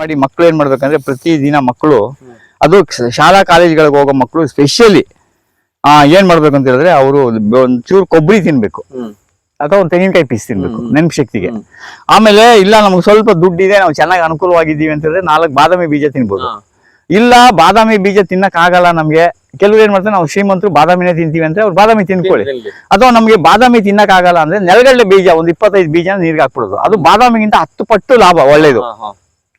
ಮಾಡಿ ಮಕ್ಕಳು ಏನ್ ಮಾಡ್ಬೇಕಂದ್ರೆ ಪ್ರತಿ ದಿನ ಮಕ್ಕಳು ಅದು ಶಾಲಾ ಕಾಲೇಜ್ಗಳಿಗೆ ಹೋಗೋ ಮಕ್ಕಳು ಸ್ಪೆಷಲಿ ಆ ಏನ್ ಮಾಡ್ಬೇಕು ಅಂತ ಹೇಳಿದ್ರೆ ಅವರು ಒಂಚೂರು ಕೊಬ್ಬರಿ ತಿನ್ಬೇಕು. ಅಥವಾ ಒಂದು ತೆಂಗಿನಕಾಯಿ ಪೀಸ್ ತಿನ್ಬೇಕು. ನೆನಪು ಶಕ್ತಿಗೆ ಆಮೇಲೆ ಇಲ್ಲ ನಮ್ಗೆ ಸ್ವಲ್ಪ ದುಡ್ಡಿದೆ ನಾವು ಚೆನ್ನಾಗಿ ಅನುಕೂಲವಾಗಿದ್ದೀವಿ ಅಂತ ಹೇಳಿದ್ರೆ ನಾಲ್ಕು ಬಾದಾಮಿ ಬೀಜ ತಿನ್ಬೋದು. ಇಲ್ಲ ಬಾದಾಮಿ ಬೀಜ ತಿನ್ನಕ್ ಆಗಲ್ಲ ನಮ್ಗೆ. ಕೆಲವ್ರು ಏನ್ ಮಾಡ್ತಾರೆ ನಾವು ಶ್ರೀಮಂತರು ಬಾದಾಮಿನೇ ತಿಂತೀವಿ ಅಂದ್ರೆ ಅವ್ರು ಬಾದಾಮಿ ತಿನ್ಕೊಳ್ಳಿ. ಅಥವಾ ನಮಗೆ ಬಾದಾಮಿ ತಿನ್ನಕ್ ಆಗಲ್ಲ ಅಂದ್ರೆ ನೆಲಗಡಲೆ ಬೀಜ ಒಂದು ಇಪ್ಪತ್ತೈದು ಬೀಜ ನೀರ್ಗೆ ಹಾಕ್ಬಿಡೋದು. ಅದು ಬಾದಾಮಿಗಿಂತ ಹತ್ತು ಪಟ್ಟು ಲಾಭ ಒಳ್ಳೇದು.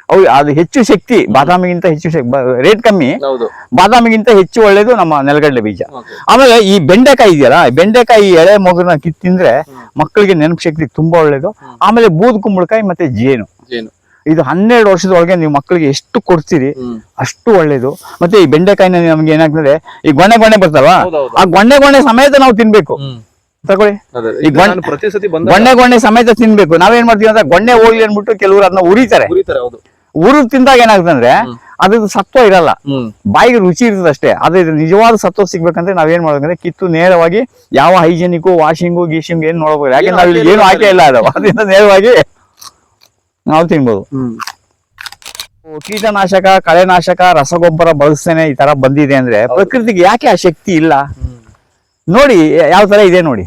ಅವು ಅದು ಹೆಚ್ಚು ಶಕ್ತಿ ಬಾದಾಮಿಗಿಂತ ಹೆಚ್ಚು ಶಕ್ತಿ ರೇಟ್ ಕಮ್ಮಿ ಬಾದಾಮಿಗಿಂತ ಹೆಚ್ಚು ಒಳ್ಳೇದು ನಮ್ಮ ನೆಲಗಡಲೆ ಬೀಜ. ಆಮೇಲೆ ಈ ಬೆಂಡೆಕಾಯಿ ಇದೆಯಲ್ಲ ಬೆಂಡೆಕಾಯಿ ಎಳೆ ಮಗುನ ಕಿತ್ ತಿಂದ್ರೆ ಮಕ್ಕಳಿಗೆ ನೆನಪು ಶಕ್ತಿ ತುಂಬಾ ಒಳ್ಳೇದು. ಆಮೇಲೆ ಬೂದ್ ಕುಂಬಳಕಾಯಿ ಮತ್ತೆ ಜೇನು. ಇದು ಹನ್ನೆರಡು ವರ್ಷದೊಳಗೆ ನೀವು ಮಕ್ಕಳಿಗೆ ಎಷ್ಟು ಕೊಡ್ತೀರಿ ಅಷ್ಟು ಒಳ್ಳೇದು. ಮತ್ತೆ ಈ ಬೆಂಡೆಕಾಯಿನ ನಮ್ಗೆ ಏನಾಗ್ತದೆ ಈ ಗೊನೆ ಗೊನೆ ಬರ್ತಲ್ವಾ? ಆ ಗೊನೆ ಗೊನೆ ಸಮೇತ ನಾವು ತಿನ್ಬೇಕು. ತಗೊಳ್ಳಿ. ಈ ಗೊಣ್- ಗೊಣ್ಣೆ ಗೊಣ್ಣೆ ಸಮೇತ ತಿನ್ಬೇಕು. ನಾವೇನ್ ಮಾಡ್ತೀವಿ ಅಂದ್ರೆ ಗೊಣ್ಣೆ ಹೋಗ್ಲಿ ಅನ್ಬಿಟ್ಟು ಕೆಲವರು ಅದನ್ನ ಉರಿತಾರೆ. ಉರು ತಿಂದಾಗ ಏನಾಗ್ತಂದ್ರೆ ಅಂದ್ರೆ ಅದ್ರದ್ದು ಸತ್ವ ಇರಲ್ಲ. ಬಾಯಿಗೆ ರುಚಿ ಇರ್ತದೆ ಅಷ್ಟೇ. ಅದ್ರ ಇದು ನಿಜವಾದ ಸತ್ವ ಸಿಗ್ಬೇಕಂದ್ರೆ ನಾವೇನ್ ಮಾಡ್ಬೇಕಂದ್ರೆ ಕಿತ್ತು ನೇರವಾಗಿ ಯಾವ ಹೈಜೆನಿಕ್ ವಾಷಿಂಗು ಗೀಶಿಂಗ್ ಏನ್ ನೋಡ್ಬೋದು. ಯಾಕಂದ್ರೆ ಅಲ್ಲಿ ಏನು ಆಯ್ಕೆ ಇಲ್ಲ ಅದು. ಅದರಿಂದ ನೇರವಾಗಿ ನಾವು ತಿನ್ಬೋದು. ಕೀಟನಾಶಕ ಕಳೆನಾಶಕ ರಸಗೊಬ್ಬರ ಬಳಸ್ತೇನೆ ಈ ತರ ಬಂದಿದೆ ಅಂದ್ರೆ ಪ್ರಕೃತಿಗೆ ಯಾಕೆ ಆ ಶಕ್ತಿ ಇಲ್ಲ? ನೋಡಿ ಯಾವ ತರ ಇದೆ ನೋಡಿ.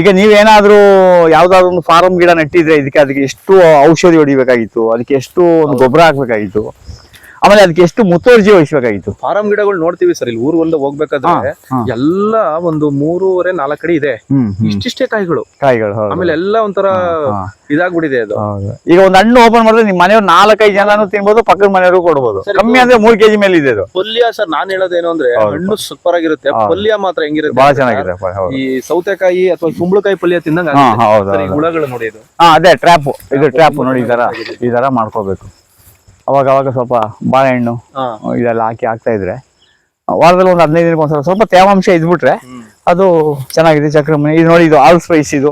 ಈಗ ನೀವೇನಾದ್ರೂ ಯಾವ್ದಾದ್ರು ಒಂದು ಫಾರಂ ಗಿಡ ನೆಟ್ಟಿದ್ರೆ ಇದಕ್ಕೆ ಅದಕ್ಕೆ ಎಷ್ಟು ಔಷಧಿ ಹೊಡಿಬೇಕಾಗಿತ್ತು? ಅದಕ್ಕೆ ಎಷ್ಟು ಒಂದು ಗೊಬ್ಬರ ಹಾಕ್ಬೇಕಾಗಿತ್ತು? ಆಮೇಲೆ ಅದಕ್ಕೆ ಎಷ್ಟು ಮುತುವರ್ಜಿ ವಹಿಸಬೇಕಾಗಿತ್ತು? ಫಾರಂ ಗಿಡಗಳು ನೋಡ್ತೀವಿ ಸರ್ ಇಲ್ಲಿ ಊರ್ ಒಂದು ಹೋಗ್ಬೇಕಾದ್ರೆ. ಎಲ್ಲ ಒಂದು ಮೂರುವರೆ ನಾಲ್ಕು ಕಡೆ ಇದೆ. ಇಷ್ಟಿಷ್ಟೇ ಕಾಯಿಗಳು. ಕಾಯಿಗಳು. ಆಮೇಲೆ ಎಲ್ಲ ಒಂಥರ. ಇದಾಗ್ಬಿಟ್ಟಿದೆ ಅದು. ಈಗ ಒಂದ್ ಹಣ್ಣು ಓಪನ್ ಮಾಡಿದ್ರೆ ನಿಮ್ ಮನೆಯವ್ರು ನಾಲ್ಕೈದು ಜನನು ತಿನ್ಬೋದು ಪಕ್ಕದ ಮನೆಯವರು ಕೊಡ್ಬೋದು. ಕಮ್ಮಿ ಅಂದ್ರೆ ಮೂರ್ ಕೆಜಿ ಮೇಲೆ ಇದೆ ಅದು. ಪಲ್ಯ ಸರ್ ನಾನ್ ಹೇಳೋದೇನು ಅಂದ್ರೆ. ಹಣ್ಣು ಸೂಪರ್ ಆಗಿರುತ್ತೆ. ಪಲ್ಯ ಮಾತ್ರ ಹೆಂಗಿರುತ್ತೆ ಬಹಳ ಚೆನ್ನಾಗಿದೆ ಈ ಸೌತೆಕಾಯಿ ಅಥವಾ ಕುಂಬಳಕಾಯಿ ಪಲ್ಯ ತಿಂದಂಗ. ಹುಳಗಳು ನೋಡಿ ಇದು. ಅದೇ ಟ್ರ್ಯಾಪ್ ಇದು ಟ್ರ್ಯಾಪ್ ನೋಡಿ ಈ ತರ ಈ ತರ ಮಾಡ್ಕೋಬೇಕು. ಅವಾಗ ಅವಾಗ ಸ್ವಲ್ಪ ಬಾಳೆಹಣ್ಣು ಇದೆಲ್ಲ ಹಾಕಿ ಹಾಕ್ತಾ ಇದ್ರೆ. ವಾರದಲ್ಲಿ ಒಂದು ಹದಿನೈದು ದಿನಕ್ಕೆ ಒಂದ್ಸಲ ಸ್ವಲ್ಪ ತೇವಾಂಶ ಇದ್ಬಿಟ್ರೆ ಅದು ಚೆನ್ನಾಗಿದೆ ಚಕ್ರಮಣಿ ಇದು ನೋಡಿ ಇದು ಆಲ್ ಸ್ಪೈಸ್ ಇದು.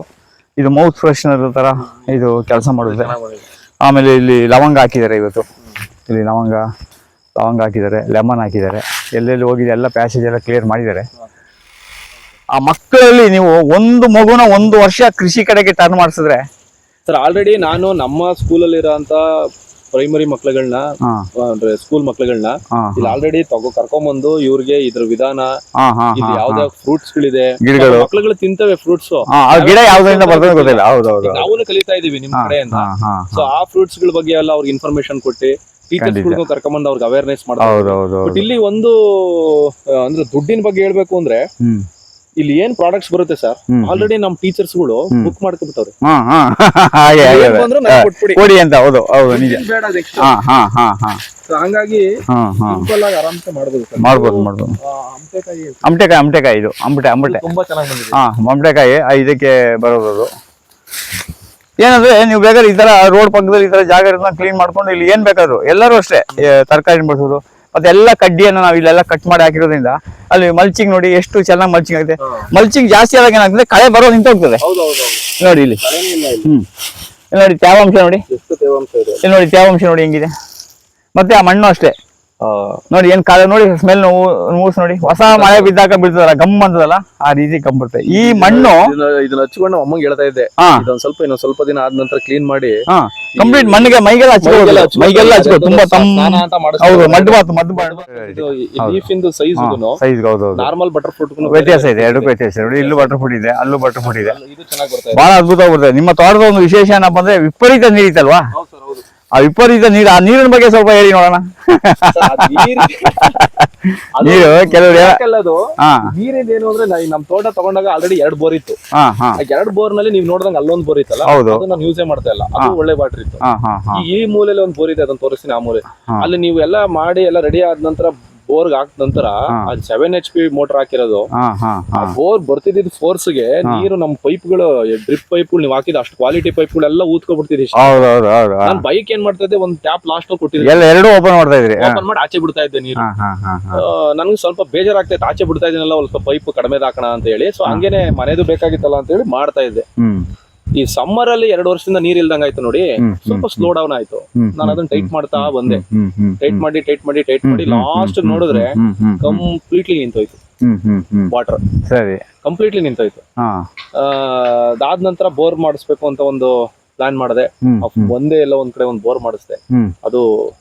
ಇದು ಮೌತ್ ಫ್ರೆಶ್ನರ್ ತರ ಇದು ಕೆಲಸ ಮಾಡುತ್ತೆ. ಮಾಡಿದೆ. ಆಮೇಲೆ ಇಲ್ಲಿ ಲವಂಗ ಹಾಕಿದ್ದಾರೆ ಇವತ್ತು. ಇಲ್ಲಿ ಲವಂಗ ಲವಂಗ ಹಾಕಿದ್ದಾರೆ ಲೆಮನ್ ಹಾಕಿದ್ದಾರೆ. ಎಲ್ಲೆಲ್ಲಿ ಹೋಗಿದೆ ಎಲ್ಲ ಪ್ಯಾಸೇಜ್ ಎಲ್ಲ ಕ್ಲಿಯರ್ ಮಾಡಿದ್ದಾರೆ. ಆ ಮಕ್ಕಳಲ್ಲಿ ನೀವು ಒಂದು ಮಗುನ ಒಂದು ವರ್ಷ ಕೃಷಿ ಕಡೆಗೆ ಟರ್ನ್ ಮಾಡಿಸಿದ್ರೆ ಸರ್ ಆಲ್ರೆಡಿ ನಾನು ನಮ್ಮ ಸ್ಕೂಲಲ್ಲಿ ಪ್ರೈಮರಿ ಮಕ್ಳುಗಳನ್ನ ಅಂದ್ರೆ ಸ್ಕೂಲ್ ಮಕ್ಳುಗಳನ್ನ ಇಲ್ಲಿ ಆಲ್ರೆಡಿ ತಗೋ ಕರ್ಕೊಂಬಂದು ಇವ್ರಿಗೆ ಇದ್ರ ವಿಧಾನ ಯಾವ್ದಾವ್ ಯಾವ್ದೇ ಫ್ರೂಟ್ಸ್ ಗಳಿದೆ ಗಿಡಗಳು. ಮಕ್ಳುಗಳು ತಿಂತವೆ ಫ್ರೂಟ್ಸ್ ಗಿಡ ಯಾವ್ದ್ರಿಂದ ಬರ್ತದೆ ಗೊತ್ತಿಲ್ಲ. ನಾವು ಕಲಿತಾ ಇದೀವಿ ನಿಮ್ ಕಡೆಯಿಂದ. ಸೊ ಆ ಫ್ರೂಟ್ಸ್ಗಳ ಬಗ್ಗೆ ಎಲ್ಲ ಅವ್ರಿಗೆ ಇನ್ಫಾರ್ಮೇಶನ್ ಕೊಟ್ಟು ಟೀಚರ್ಸ್ಗಳು ಗಳಿಗೂ ಕರ್ಕೊಂಬಂದು ಅವ್ರಿಗೆ ಅವೇರ್ನೆಸ್ ಮಾಡ್ತಾರೆ ಇಲ್ಲಿ ಒಂದು ಅಂದ್ರೆ ದುಡ್ಡಿನ ಬಗ್ಗೆ ಹೇಳ್ಬೇಕು ಅಂದ್ರೆ ಇಲ್ಲಿ ಏನ್ ಪ್ರಾಡಕ್ಟ್ಸ್ ಬರುತ್ತೆ ಸರ್. ಆಲ್ರೆಡಿ ನಮ್ ಟೀಚರ್ಸ್ಗಳು ಬುಕ್ ಮಾಡ್ಕೊಂಡ್ಬಿಟ್ಟವ್ರೆ. ಕೊಡಿ ಅಂತ ಹೌದು ಹೌದು ನಿಜ. ಬೇಡ next. ಹಾ ಹಾ ಹಾ ಹಾ. So ಹಂಗಾಗಿ ಆರಾಮ್ಸೆ ಮಾಡ್ಬೋದು ಸರ್ ಮಾಡ್ಬೋದು ಮಾಡ್ಬೋದು. ಹಂಪೆಕಾಯಿ ಅಮಟೆಕಾಯಿ ಅಮಟೆಕಾಯಿ ಇದು ಅಂಬಟೆ ಅಂಬಟೆ ತುಂಬಾ ಚೆನ್ನಾಗಿ ಬಂದಿದೆ. ಹಾ ಅಮಟೆಕಾಯಿ ಇದಕ್ಕೆ ಬರೋದು ಏನಂದ್ರೆ ನೀವು ಬೇಕಾದ್ರೆ ಈ ತರ ರೋಡ್ ಪಕ್ಕದಲ್ಲಿ ಈ ತರ ಜಾಗ ಇರೋದನ್ನ ಕ್ಲೀನ್ ಮಾಡ್ಕೊಂಡು ಇಲ್ಲಿ ಏನ್ ಬೇಕಾದ್ರು ಎಲ್ಲರೂ ಅಷ್ಟೇ ತರಕಾರಿ ಬಳಸೋದು ಮತ್ತೆ ಕಡ್ಡಿಯನ್ನು ನಾವು ಇಲ್ಲೆಲ್ಲ ಕಟ್ ಮಾಡಿ ಹಾಕಿರೋದ್ರಿಂದ ಅಲ್ಲಿ ಮಲ್ಚಿಂಗ್ ನೋಡಿ ಎಷ್ಟು ಚೆನ್ನಾಗಿ ಮಲ್ಚಿಂಗ್ ಆಗಿದೆ. ಮಲ್ಚಿಂಗ್ ಜಾಸ್ತಿ ಆದಾಗ ಏನಾಗ್ತದೆ ಕಳೆ ಬರೋದು ನಿಂತ ಹೋಗ್ತದೆ ನೋಡಿ ಇಲ್ಲಿ. ಹ್ಮ್. ನೋಡಿ ತೇವಾಂಶ ನೋಡಿ. ಇಲ್ಲಿ ನೋಡಿ ತೇವಾಂಶ ನೋಡಿ ಹೆಂಗಿದೆ. ಮತ್ತೆ ಆ ಮಣ್ಣು ಅಷ್ಟೇ. ನೋಡಿ ಏನ್ ಕಾಲ ನೋಡಿ ಸ್ಮೆಲ್ ಮೂಸ್ ನೋಡಿ. ಹೊಸ ಮಳೆ ಬಿದ್ದಾಗ ಬೀಳ್ತದಲ್ಲ ಗಮ್ ಅಂತದಲ್ಲ ಆ ರೀತಿ ಗಮ್ ಬರ್ತದೆ ಈ ಮಣ್ಣು ಇದನ್ನ ಹಚ್ಕೊಂಡು ಅಮ್ಮಂಗೆ ಹೇಳ್ತಾ ಇದ್ದೆ. ಸ್ವಲ್ಪ ಇನ್ನೊಂದ್ ಸ್ವಲ್ಪ ದಿನ ಆದ ನಂತರ ಕ್ಲೀನ್ ಮಾಡಿ ಹಾ. ಕಂಪ್ಲೀಟ್ ಮಣ್ಣಿಗೆ ಮೈಗೆಲ್ಲ ಮೈಗೆಲ್ಲ ತುಂಬಾ ತಮ್ಮ ಲೀಫ್ ಇಂದು ಸೈಜ್ ಸೈಜ್ ಹೌದು ನಾರ್ಮಲ್ ಬಟರ್ ಫ್ರೂಟ್ ವ್ಯತ್ಯಾಸ ಇದೆ ಎರಡು ವ್ಯತ್ಯಾಸ ನೋಡಿ ಇಲ್ಲೂ ಬಟರ್ ಫ್ರೂಟ್ ಇದೆ ಅಲ್ಲೂ ಬಟರ್ ಫ್ರೂಟ್ ಇದೆ. ಬಹಳ ಅದ್ಭುತ ಬರ್ತದೆ ನಿಮ್ಮ ತೋಟದ ಒಂದು ವಿಶೇಷ ಏನಪ್ಪ ಅಂದ್ರೆ ವಿಪರೀತ ನೀರಿತ್ತಲ್ವಾ? ಹೌದು ಆ ವಿಪರೀತ ನೀರು ಆ ನೀರಿನ ಬಗ್ಗೆ ಸ್ವಲ್ಪ ಹೇಳಿ ನೋಡೋಣ. ನೀರ್- ಕೆಲವ್ರು ನೀರಿನ ಏನು ಅಂದ್ರೆ ನಮ್ ತೋಟ ತಗೊಂಡಾಗ ಆಲ್ರೆಡಿ ಎರಡ್ ಬೋರ್ ಇತ್ತು. ಎರಡ್ ಬೋರ್ನಲ್ಲಿ ನೀವ್ ನೋಡಿದಂಗ ಅಲ್ಲೊಂದ್ ಬೋರ್ ಇತ್ತಲ್ಲ? ನಾವು ಅದು ನಾನು ಯೂಸೇ ಮಾಡ್ತಾ ಇಲ್ಲ. ಅದು ಒಳ್ಳೆ ವಾಟರ್ ಇತ್ತು. ಈ ಮೂಲೆಯಲ್ಲಿ ಒಂದ್ ಬೋರ್ ಇದೆ ಅದನ್ನ ತೋರಿಸ್ತೀನಿ ಆ ಮೂಲೆ ಅಲ್ಲಿ ನೀವು ಎಲ್ಲ ಮಾಡಿ ಎಲ್ಲ ರೆಡಿ ಆದ ನಂತರ ಬೋರ್ಗ್ ಹಾಕ್ ನಂತರ ಆ ಸೆವೆನ್ ಎಚ್ ಪಿ ಮೋಟರ್ ಹಾಕಿರೋದು. ಹಾ ಬೋರ್ ಬರ್ತಿದ್ದ ಫೋರ್ಸ್ಗೆ ನೀರು ನಮ್ ಪೈಪ್ಗಳು ಡ್ರಿಪ್ ಪೈಪ್ ನೀವು ಹಾಕಿದ ಅಷ್ಟು ಕ್ವಾಲಿಟಿ ಪೈಪ್ ಗಳೆಲ್ಲ ಊದ್ಕೊಬಿಡ್ತಿದ್ರಿ. ನಾನ್ ಬೈಕ್ ಏನ್ ಮಾಡ್ತಾ ಇದ್ದೆ ಒಂದ್ ಟ್ಯಾಪ್ ಲಾಸ್ಟ್ ಕೊಟ್ಟಿದ್ದೆ. ಎರಡೂ ಓಪನ್ ಮಾಡ್ತಾ ಇದ್ರಿ. ಓಪನ್ ಮಾಡಿ ಆಚೆ ಬಿಡ್ತಾ ಇದ್ದೆ ನೀರು. ನನ್ಗೆ ಸ್ವಲ್ಪ ಬೇಜಾರಾಗ್ತೈತೆ ಆಚೆ ಬಿಡ್ತಾ ಇದೀನಲ್ಲ ಸ್ವಲ್ಪ ಪೈಪ್ ಕಡಿಮೆ ಹಾಕೋಣ ಅಂತ ಹೇಳಿ. ಸೊ ಹಂಗೇನೆ ಮನೆದು ಬೇಕಾಗಿತ್ತಲ್ಲ ಅಂತ ಹೇಳಿ ಮಾಡ್ತಾ ಇದ್ದೆ. ಈ ಸಮ್ಮರ್ ಅಲ್ಲಿ ಎರಡು ವರ್ಷದಿಂದ ನೀರ್ ಇಲ್ದಂಗ ಆಯ್ತು ನೋಡಿ ಸ್ವಲ್ಪ ಸ್ಲೋ ಡೌನ್ ಆಯ್ತು. ನಾನು ಅದನ್ನ ಟೈಟ್ ಮಾಡ್ತಾ ಬಂದೆ. ಟೈಟ್ ಮಾಡಿ ಟೈಟ್ ಮಾಡಿ ಟೈಟ್ ಮಾಡಿ ಲಾಸ್ಟ್ ನೋಡಿದ್ರೆ ಕಂಪ್ಲೀಟ್ಲಿ ನಿಂತೋಯ್ತು. ವಾಟರ್ ಸರಿ. ಕಂಪ್ಲೀಟ್ಲಿ ನಿಂತೋಯ್ತು. ಆ, ಅದಾದ ನಂತರ ಬೋರ್ ಮಾಡಿಸ್ಬೇಕು ಅಂತ ಒಂದು ಪ್ಲಾನ್ ಮಾಡಿದೆ ಒಂದೇ ಎಲ್ಲ ಒಂದ್ ಕಡೆ ಒಂದ್ ಬೋರ್ ಮಾಡಿಸ್ದೆ. ಅದು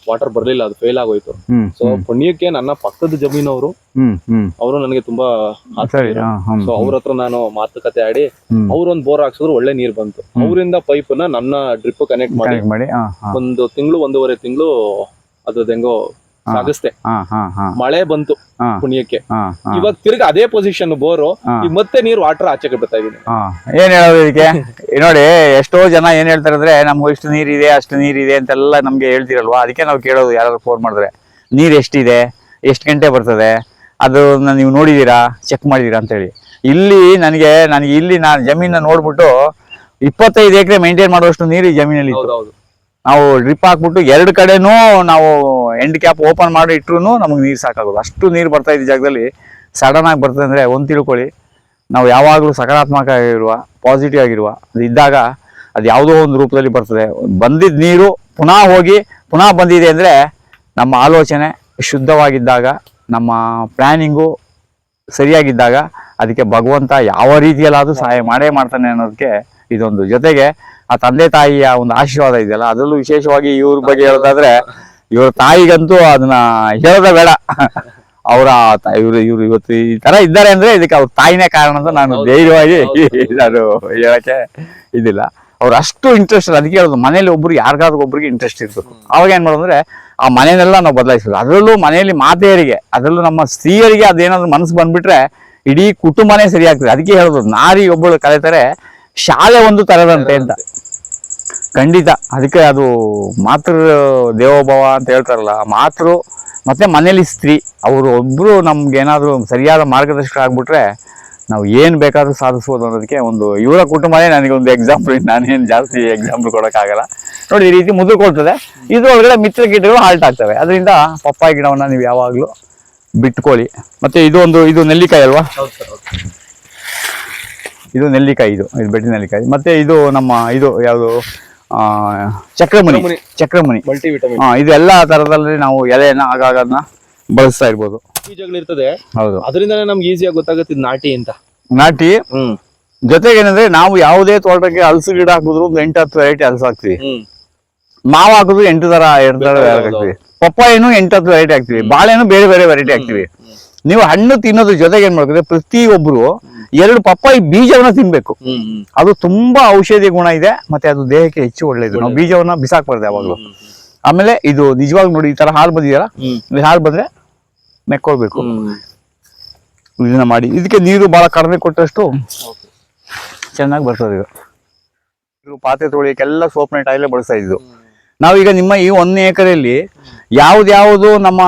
ವಾಟರ್ ಬರ್ಲಿಲ್ಲ ಅದು ಫೇಲ್ ಆಗೋಯ್ತು. ಸೊ ಪುಣ್ಯಕ್ಕೆ ನನ್ನ ಪಕ್ಕದ ಜಮೀನವರು ಅವರು ನನಗೆ ತುಂಬಾ ಸೊ ಅವ್ರ ಹತ್ರ ನಾನು ಮಾತುಕತೆ ಆಡಿ ಅವ್ರ ಒಂದ್ ಬೋರ್ ಹಾಕ್ಸಿದ್ರು ಒಳ್ಳೆ ನೀರ್ ಬಂತು. ಅವರಿಂದ ಪೈಪ್ನ ನನ್ನ ಡ್ರಿಪ್ ಕನೆಕ್ಟ್ ಮಾಡಿ. ಒಂದು ತಿಂಗಳು ಒಂದೂವರೆ ತಿಂಗಳು ಅದ್ರದ್ದು ಹೆಂಗೋ ಹಾ. ಮಳೆ ಬಂತು ಪುಣ್ಯಕ್ಕೆ. ಇವಾಗ ತಿರ್ಗಿ ಅದೇ ಪೊಸಿಷನ್ ಬೋರು. ಈಗ ಮತ್ತೆ ನೀರು ವಾಟರ್ ಆಚೆ ಬಿಡ್ತಾ ಇದೀನಿ. ಏನ್ ಹೇಳೋದು ಇದಕ್ಕೆ? ನೋಡಿ ಎಷ್ಟೋ ಜನ ಏನ್ ಹೇಳ್ತಾರೆ ಅಂದ್ರೆ ನಮ್ಗೆ ಇಷ್ಟು ನೀರಿದೆ ಅಷ್ಟು ನೀರಿದೆ ಅಂತೆಲ್ಲ ನಮ್ಗೆ ಹೇಳ್ತಿರಲ್ವಾ? ಅದಕ್ಕೆ ನಾವು ಕೇಳೋದು ಯಾರು ಫೋನ್ ಮಾಡಿದ್ರೆ. ನೀರ್ ಎಷ್ಟಿದೆ? ಎಷ್ಟು ಗಂಟೆ ಬರ್ತದೆ? ಅದು ನೀವು ನೋಡಿದೀರಾ? ಚೆಕ್ ಮಾಡಿದೀರಾ ಅಂತ ಹೇಳಿ ಇಲ್ಲಿ ನನಗೆ ನನಗೆ ಇಲ್ಲಿ ನಾನು ಜಮೀನ ನೋಡ್ಬಿಟ್ಟು ಇಪ್ಪತ್ತೈದು ಎಕರೆ ಮೇಂಟೈನ್ ಮಾಡುವಷ್ಟು ನೀರು ಈ ಜಮೀನಲ್ಲಿ ನಾವು ಡ್ರಿಪ್ ಹಾಕ್ಬಿಟ್ಟು ಎರಡು ಕಡೆನೂ ನಾವು ಎಂಡ್ ಕ್ಯಾಪ್ ಓಪನ್ ಮಾಡಿ ಇಟ್ರು ನಮಗೆ ನೀರು ಸಾಕಾಗೋದು. ಅಷ್ಟು ನೀರು ಬರ್ತಾ ಇದ್ದ ಜಾಗದಲ್ಲಿ ಸಡನ್ ಆಗಿ ಬರ್ತದೆ ಅಂದರೆ ಒಂದು ತಿಳ್ಕೊಳ್ಳಿ, ನಾವು ಯಾವಾಗಲೂ ಸಕಾರಾತ್ಮಕ ಆಗಿರುವ ಪಾಸಿಟಿವ್ ಆಗಿರುವ ಅದು ಇದ್ದಾಗ ಅದು ಯಾವುದೋ ಒಂದು ರೂಪದಲ್ಲಿ ಬರ್ತದೆ. ಬಂದಿದ್ದ ನೀರು ಪುನಃ ಹೋಗಿ ಪುನಃ ಬಂದಿದೆ ಅಂದರೆ ನಮ್ಮ ಆಲೋಚನೆ ಶುದ್ಧವಾಗಿದ್ದಾಗ, ನಮ್ಮ ಪ್ಲ್ಯಾನಿಂಗು ಸರಿಯಾಗಿದ್ದಾಗ ಅದಕ್ಕೆ ಭಗವಂತ ಯಾವ ರೀತಿಯಲ್ಲಾದರೂ ಸಹಾಯ ಮಾಡೇ ಮಾಡ್ತಾನೆ ಅನ್ನೋದಕ್ಕೆ ಇದೊಂದು ಜೊತೆಗೆ ಆ ತಂದೆ ತಾಯಿಯ ಒಂದು ಆಶೀರ್ವಾದ ಇದೆಯಲ್ಲ ಅದರಲ್ಲೂ ವಿಶೇಷವಾಗಿ ಇವ್ರ ಬಗ್ಗೆ ಹೇಳೋದಾದ್ರೆ ಇವ್ರ ತಾಯಿಗಂತೂ ಅದನ್ನ ಹೇಳೋದ ಬೇಡ. ಅವರ ಇವ್ರು ಇವ್ರು ಇವತ್ತು ಈ ತರ ಇದ್ದಾರೆ ಅಂದ್ರೆ ಇದಕ್ಕೆ ಅವ್ರ ತಾಯಿನೇ ಕಾರಣ ಅಂತ ನಾನು ಧೈರ್ಯವಾಗಿ ಅದು ನಾನು ಹೇಳಕ್ಕೆ ಇದಿಲ್ಲ. ಅವ್ರು ಅಷ್ಟು ಇಂಟ್ರೆಸ್ಟ್ ಅದಕ್ಕೆ ಹೇಳೋದು ಮನೇಲಿ ಒಬ್ರು ಯಾರಿಗಾದ್ರೂ ಒಬ್ರಿಗೆ ಇಂಟ್ರೆಸ್ಟ್ ಇರಬೇಕು. ಅವಾಗ ಏನ್ ಮಾಡೋದು ಅಂದ್ರೆ ಆ ಮನೆಯನ್ನೆಲ್ಲ ನಾವು ಬದಲಾಯಿಸೋದು. ಅದರಲ್ಲೂ ಮನೆಯಲ್ಲಿ ಮಾತೆಯರಿಗೆ ಅದರಲ್ಲೂ ನಮ್ಮ ಸ್ತ್ರೀಯರಿಗೆ ಅದೇನಾದ್ರು ಮನಸ್ಸು ಬಂದ್ಬಿಟ್ರೆ ಇಡೀ ಕುಟುಂಬನೇ ಸರಿ ಆಗ್ತದೆ ಅದಕ್ಕೆ ಹೇಳೋದು ನಾರಿ ಒಬ್ಬಳು ಕಲಿತಾರೆ ಶಾಲೆ ಒಂದು ತರದಂತೆ ಅಂತ. ಖಂಡಿತ. ಅದಕ್ಕೆ ಅದು ಮಾತೃ ದೇವೋಭವ ಅಂತ ಹೇಳ್ತಾರಲ್ಲ ಮಾತೃ ಮತ್ತು ಮನೇಲಿ ಸ್ತ್ರೀ, ಅವರು ಒಬ್ಬರು ನಮ್ಗೆ ಏನಾದರೂ ಸರಿಯಾದ ಮಾರ್ಗದರ್ಶಕ ಆಗಿಬಿಟ್ರೆ ನಾವು ಏನು ಬೇಕಾದರೂ ಸಾಧಿಸ್ಬೋದು ಅನ್ನೋದಕ್ಕೆ ಒಂದು ಇವರ ಕುಟುಂಬನೇ ನನಗೆ ಒಂದು ಎಕ್ಸಾಂಪಲ್ ನಾನೇನು ಜಾಸ್ತಿ ಎಕ್ಸಾಂಪಲ್ ಕೊಡೋಕ್ಕಾಗಲ್ಲ. ನೋಡಿ ಈ ರೀತಿ ಮುದುಕೊಳ್ತದೆ. ಇದು ಒಳಗಡೆ ಮಿತ್ರ ಗಿಡಗಳು ಹಾಲ್ಟ್ ಆಗ್ತವೆ. ಅದರಿಂದ ಪಪ್ಪಾಯಿ ಗಿಡವನ್ನು ನೀವು ಯಾವಾಗಲೂ ಬಿಟ್ಕೊಳ್ಳಿ. ಮತ್ತು ಇದು ಒಂದು, ಇದು ನೆಲ್ಲಿಕಾಯಿ ಅಲ್ವಾ? ಇದು ನೆಲ್ಲಿಕಾಯಿ, ಇದು ಇದು ಬೆಟ್ಟಿ ನೆಲ್ಲಿಕಾಯಿ. ಮತ್ತು ಇದು ನಮ್ಮ, ಇದು ಯಾವುದು? ಚಕ್ರಮುನಿ ಚಕ್ರಮುನಿ. ಚಕ್ರಮಣಿ ಮಲ್ಟಿ ವಿಟಮಿನ್ ಹಾ ಇದು ಎಲ್ಲ ತರದಲ್ಲಿ ನಾವು ಎಲೆಯನ್ನ ಆಗಾಗ ಬಳಸ್ತಾ ಇರ್ಬೋದು. ಬೀಜಗಳಿರ್ತದೆ ಹೌದು. ಅದರಿಂದ ನಮ್ಗೆ ಈಸಿಯಾಗಿ ಗೊತ್ತಾಗುತ್ತೆ ಇದು ನಾಟಿ ಅಂತ. ನಾಟಿ? ಹ್ಮ್. ಜೊತೆಗೆ ಏನಂದ್ರೆ ನಾವು ಯಾವುದೇ ತೋಟಕ್ಕೆ ಹಲಸು ಗಿಡ ಹಾಕಿದ್ರು ಒಂದು ಎಂಟು ಹತ್ತು ವೆರೈಟಿ ಹಲಸು ಹಾಕ್ತಿವಿ. ಮಾವು ಹಾಕಿದ್ರು ಎಂಟು ತರ ಎರಡು ತರ ಹಾಕ್ತಿವಿ. ಪಪ್ಪಾಯಿನೂ ಎಂಟು ಹತ್ತು ವೆರೈಟಿ ಹಾಕ್ತಿವಿ. ಬಾಳೆನೂ ಬೇರೆ ಬೇರೆ ವೆರೈಟಿ ಹಾಕ್ತಿವಿ. ನೀವು ಹಣ್ಣು ತಿನ್ನೋದ್ರ ಜೊತೆಗೆ ಏನ್ ಮಾಡ್ಬೇಕು? ಪ್ರತಿಯೊಬ್ರು ಎರಡು ಪಪ್ಪಾಯಿ ಬೀಜವನ್ನ ತಿನ್ಬೇಕು. ಅದು ತುಂಬಾ ಔಷಧಿ ಗುಣ ಇದೆ ಮತ್ತೆ ಅದು ದೇಹಕ್ಕೆ ಹೆಚ್ಚು ಒಳ್ಳೇದು. ನಾವು ಬೀಜವನ್ನ ಬಿಸಾಕ್ಬಾರ್ದು ಯಾವಾಗಲೂ. ಆಮೇಲೆ ಇದು ನಿಜವಾಗ್ ನೋಡಿ ಈ ತರ ಹಾಲು ಬಂದಿದೆಯಲ್ಲ? ಈ ಹಾಲು ಬಂದ್ರೆ ಮೆಕ್ಕೊಳ್ಬೇಕು. ಇದನ್ನ ಮಾಡಿ. ಇದಕ್ಕೆ ನೀರು ಬಹಳ ಕಡಿಮೆ ಕೊಟ್ಟಷ್ಟು ಚೆನ್ನಾಗಿ ಬರ್ತದೆ ಇದು. ಇದು ಪಾತ್ರೆ ತೊಳಿಯಕ್ಕೆಲ್ಲ ಸೋಪ್ ನೈಟ್ ಆಯಿಲೇ ಬಳಸ್ತಾ ಇದ್ದು. ನಾವೀಗ ನಿಮ್ಮ ಈ ಒಂದನೇ ಎಕರೆಯಲ್ಲಿ ಯಾವ್ದ್ಯಾವುದು ನಮ್ಮ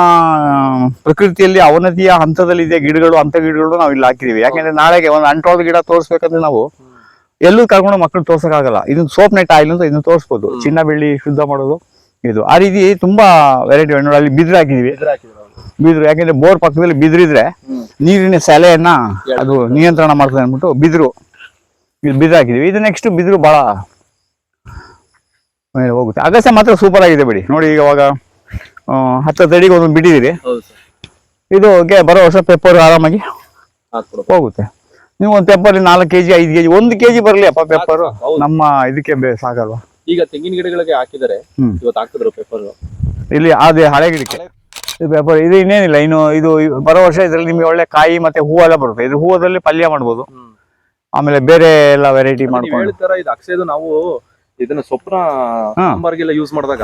ಪ್ರಕೃತಿಯಲ್ಲಿ ಅವನತಿಯ ಹಂತದಲ್ಲಿದೆ ಗಿಡಗಳು ಅಂತ ಗಿಡಗಳು ನಾವು ಇಲ್ಲಿ ಹಾಕಿದೀವಿ ಯಾಕೆಂದ್ರೆ ನಾಳೆಗೆ ಒಂದು ಅಂಟೋದ ಗಿಡ ತೋರಿಸ್ಬೇಕಂದ್ರೆ ನಾವು ಎಲ್ಲೂ ಕರ್ಕೊಂಡು ಮಕ್ಕಳು ತೋರ್ಸಕ್ಕಾಗಲ್ಲ. ಇದನ್ನ ಸೋಪ್ ನೆಟ್ ಆಯಿಲ್ ಅಂತ ಇದನ್ನ ತೋರಿಸ್ಬೋದು. ಚಿನ್ನ ಬೆಳ್ಳಿ ಶುದ್ಧ ಮಾಡೋದು ಇದು. ಆ ರೀತಿ ತುಂಬಾ ವೆರೈಟಿ ನೋಡಿ ಅಲ್ಲಿ ಬಿದಿರು ಹಾಕಿದೀವಿ ಬಿದ್ರು ಯಾಕೆಂದ್ರೆ ಬೋರ್ ಪಕ್ಕದಲ್ಲಿ ಬಿದಿರಿದ್ರೆ ನೀರಿನ ಸೆಲೆಯನ್ನ ಅದು ನಿಯಂತ್ರಣ ಮಾಡ್ತದೆ ಅಂದ್ಬಿಟ್ಟು ಬಿದಿರು ಇದು ಬಿದಿರು ಹಾಕಿದೀವಿ ಇದು ನೆಕ್ಸ್ಟ್ ಬಿದಿರು ಬಹಳ ಹೋಗುತ್ತೆ. ಅಗಸೆ ಮಾತ್ರ ಸೂಪರ್ ಆಗಿದೆ ಬಿಡಿ. ನೋಡಿ ಈಗ ಹತ್ತತ್ತು ಅಡಿಗೆ ಒಂದೊಂದು ಸರ್. ಇದು ಬರೋ ವರ್ಷ ಪೇಪರ್ ಆರಾಮಾಗಿ ಹೋಗುತ್ತೆ. ನೀವು ಒಂದು ಪೇಪರ್ ನಾಲ್ಕು ಕೆಜಿ ಐದು ಕೆಜಿ ಒಂದು ಕೆಜಿ ಬರಲಿ ಅಪ್ಪ ಪೇಪರ್. ನಮ್ಮ ಇದಕ್ಕೆ ಸಾಕಲ್ವಾ? ಈಗ ತೆಂಗಿನ ಗಿಡಗಳಿಗೆ ಹಾಕಿದರೆ. ಇವತ್ತು ಹಾಕಿದ್ರು ಪೇಪರ್ ಇಲ್ಲಿ ಅದೇ ಹಳೆ ಗಿಡಕ್ಕೆ. ಇದು ಪೇಪರ್ ಇದು ಇನ್ನೇನಿಲ್ಲ ಇನ್ನು ಇದು ಬರೋ ವರ್ಷ ಇದರಲ್ಲಿ ನಿಮಗೆ ಒಳ್ಳೆ ಕಾಯಿ ಮತ್ತೆ ಹೂವೆಲ್ಲ ಬರುತ್ತೆ. ಇದು ಹೂವದಲ್ಲಿ ಪಲ್ಯ ಮಾಡ್ಬೋದು. ಆಮೇಲೆ ಬೇರೆ ಎಲ್ಲ ವೆರೈಟಿ ಮಾಡ್ಕೊಂಡು. ಇದು ಅಕ್ಷಯದು ನಾವು ಇದನ್ನ ಸೊಪ್ಪನ. ಸಾಂಬಾರ್ಗೆಲ್ಲ ಯೂಸ್ ಮಾಡಿದಾಗ